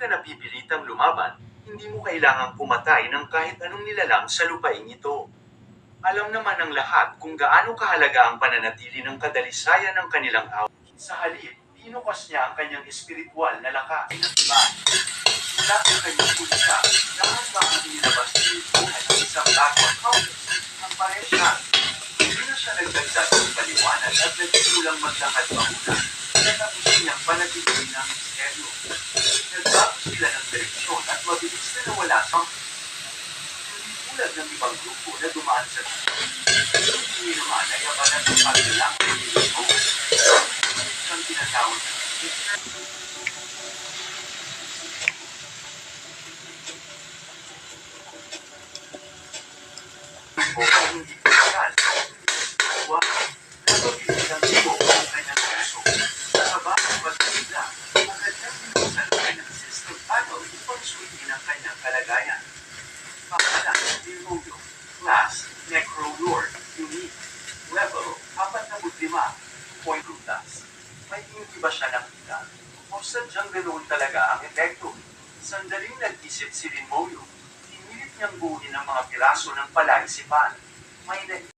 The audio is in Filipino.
ka napipilitang lumaban, hindi mo kailangang pumatay ng kahit anong nilalang sa lupaing ito. Alam naman ng lahat kung gaano kahalaga ang pananatili ng kadalisayan ng kanilang awit. Sa halip, pinukas niya ang kanyang espiritual na lakas ng iba. Mula sa kanyang kulisa, lahat ba ang inilabas ni buhay ng isang bagong kautos? Ang paresya. Hindi na siya nagdagdag ng paliwanag at nagsimulang maglakad mauna. Natapos niyang panatilihin ang misteryo. Nagbago sila ng direksyon at mabilis na nawala sa hindi tulad ng ibang grupo na dumaan sa Hindi naman ay abangan ng paglalang ng. Siyang tinatawag na grupo ay hindi kasal. Wag, kapabilis ang grupo ang kanyang puso. Sa bagong pagkakita, ang kanyang pinusan ang kanyang system suitin ang kanyang kalagayan. Pangalan, Demodo. Class, Necro Lord. Unique. Level, 45. Point rutas. May hindi ba siya nakita? O sadyang ganoon talaga ang epekto? Sandaling nag-isip si Rimoyo. Pinilit niyang buuin ang mga piraso ng palaisipan. May na